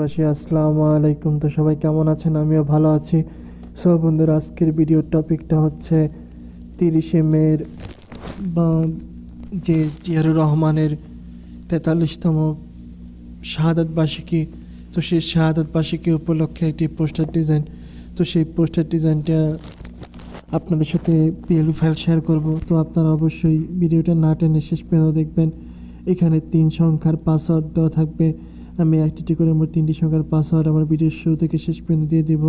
বাসী আসসালামু আলাইকুম। তো সবাই কেমন আছেন? আমিও ভালো আছি। সো বন্ধুরা, আজকের ভিডিওর টপিকটা হচ্ছে তিরিশে মের বা যে জিয়ারুর রহমানের তেতাল্লিশতম শাহাদাত বার্ষিকী তো সেই শাহাদাত বার্ষিকী উপলক্ষে একটি পোস্টার ডিজাইন তো সেই পোস্টার ডিজাইনটা আপনাদের সাথে পিএলউ ফাইল শেয়ার করব। তো আপনারা অবশ্যই ভিডিওটা না টেনে শেষ পর্যন্ত দেখবেন। এখানে তিন সংখ্যার পাসওয়ার্ড দেওয়া থাকবে। আমি একটি করে আমার তিনটি সংখ্যার পাসওয়ার্ড আমার ভিডিওর শুরু থেকে শেষ পর্যন্ত দিয়ে দেব।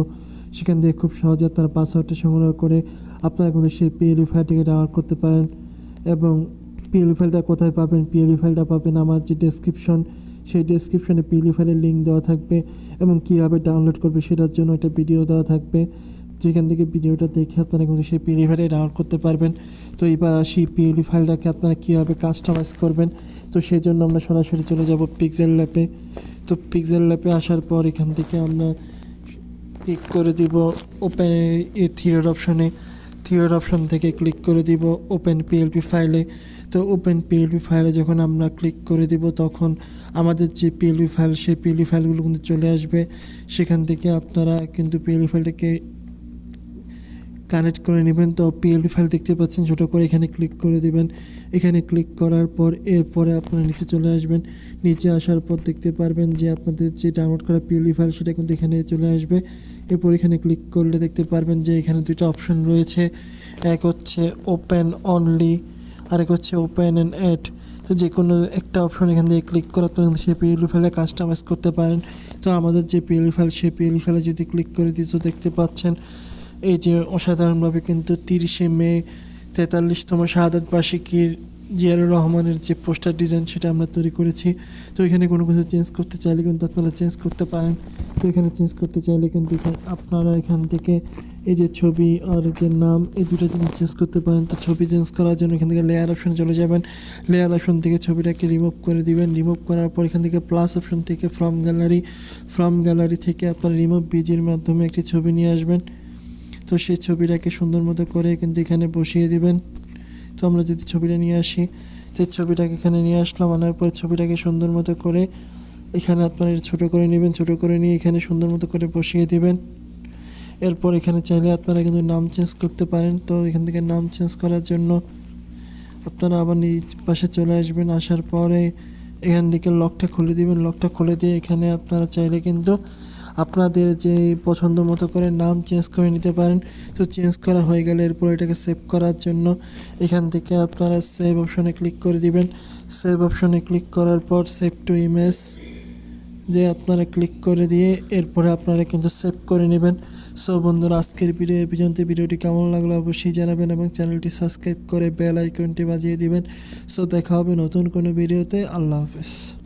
সেখান থেকে খুব সহজে আপনারা পাসওয়ার্ডটা সংগ্রহ করে আপনারা কিন্তু সেই পিএলউ ফাইলটিকে ডাউনলোড করতে পারেন এবং পিএলউ ফাইলটা কোথায় পাবেন? পিএলউ ফাইলটা পাবেন আমার যে ডেসক্রিপশন সেই ডেসক্রিপশনে পিএলউ ফাইলের লিঙ্ক দেওয়া থাকবে এবং কীভাবে ডাউনলোড করবে সেটার জন্য একটা ভিডিও দেওয়া থাকবে। যেখান থেকে ভিডিওটা দেখে আপনারা কিন্তু সেই ফাইলে ডাউনলোড করতে পারবেন। তো এবার আসি পিএলই ফাইলটাকে আপনারা কীভাবে কাস্টমাইজ করবেন? তো সেই জন্য আমরা সরাসরি চলে যাব পিক্সেল ল্যাপে তো পিক্সেল ল্যাপে আসার পর এখান থেকে আমরা ক্লিক করে দিব ওপেন এ থিওর অপশনে থিওর অপশন থেকে ক্লিক করে দিব ওপেন পিএলপি ফাইলে তো ওপেন পিএলপি ফাইলে যখন আমরা ক্লিক করে দিব তখন আমাদের যে পিএলপি ফাইল সেই পিএলপি ফাইলগুলো কিন্তু চলে আসবে। সেখান থেকে আপনারা কিন্তু পিএলপি ফাইলটাকে কানেক্ট করে নেবেন। তো পিএলপি ফাইল দেখতে পাচ্ছেন, ছোটো করে এখানে ক্লিক করে দিবেন। এখানে ক্লিক করার পর এরপরে আপনারা নিচে চলে আসবেন। নিচে আসার পর দেখতে পারবেন যে আপনাদের যে ডাউনলোড করা পিএলপি ফাইল সেটা কিন্তু এখানে চলে আসবে। এরপর এখানে ক্লিক করলে দেখতে পারবেন যে এখানে দুটো অপশন রয়েছে। এক হচ্ছে ওপেন অনলি আরেক হচ্ছে ওপেন অ্যান্ড অ্যাড তো যে কোনো একটা অপশন এখান থেকে ক্লিক করে আপনারা সেই পিএলই ফাইলে কাস্টমাইজ করতে পারেন। তো আমাদের যে পিএলই ফাইল সেই পিএলই ফাইলে যদি ক্লিক করে দিই, তো দেখতে পাচ্ছেন এই যে অসাধারণভাবে কিন্তু তিরিশে মে, তেতাল্লিশতম শাহাদাত বার্ষিকীর জিয়ারুর রহমানের যে পোস্টার ডিজাইন সেটা আমরা তৈরি করেছি। তো এখানে কোনো কিছু চেঞ্জ করতে চাইলে কিন্তু আপনারা চেঞ্জ করতে পারেন। তো এখানে চেঞ্জ করতে চাইলে কিন্তু আপনারা এখান থেকে এই যে ছবি আর যে নাম, এই দুটো জিনিস চেঞ্জ করতে পারেন। তো ছবি চেঞ্জ করার জন্য এখান থেকে লেয়ার অপশন চলে যাবেন। লেয়ার অপশন থেকে ছবিটাকে রিমুভ করে দিবেন। রিমুভ করার পর এখান থেকে প্লাস অপশন থেকে ফ্রম গ্যালারি ফ্রম গ্যালারি থেকে আপনার রিমুভ বিজির মাধ্যমে একটি ছবি নিয়ে আসবেন। তো সেই ছবিটাকে সুন্দর মতো করে কিন্তু এখানে বসিয়ে দিবেন। তো আমরা যদি ছবিটা নিয়ে আসি, তো ছবিটাকে এখানে নিয়ে আসলাম, আনার পর ছবিটাকে সুন্দর মতো করে এখানে আপনারা ছোট করে নেবেন, ছোট করে নিয়ে এখানে সুন্দর মতো করে বসিয়ে দিবেন। এরপর এখানে চাইলে আপনারা কিন্তু নাম চেঞ্জ করতে পারেন। তো এখান থেকে নাম চেঞ্জ করার জন্য আপনারা আবার নিজ পাশে চলে আসবেন। আসার পরে এখান থেকে লকটা খুলে দিবেন। লকটা খুলে দিয়ে এখানে আপনারা চাইলে কিন্তু আপনাদের যে পছন্দ মতো করে নাম চেঞ্জ করে নিতে পারেন। তো চেঞ্জ করা হয়ে গেলে এরপর এটাকে সেভ করার জন্য এখান থেকে আপনারা সেভ অপশনে ক্লিক করে দিবেন। সেভ অপশনে ক্লিক করার পর সেভ টু ইমেজ যে আপনারা ক্লিক করে দিয়ে এরপরে আপনারা কিন্তু সেভ করে নেবেন। সো বন্ধুরা, আজকের ভিডিও এই পর্যন্ত। ভিডিওটি কেমন লাগল অবশ্যই জানাবেন এবং চ্যানেলটি সাবস্ক্রাইব করে বেল আইকনটি বাজিয়ে দিবেন। সো দেখা হবে নতুন কোনো ভিডিওতে আল্লাহ হাফেজ।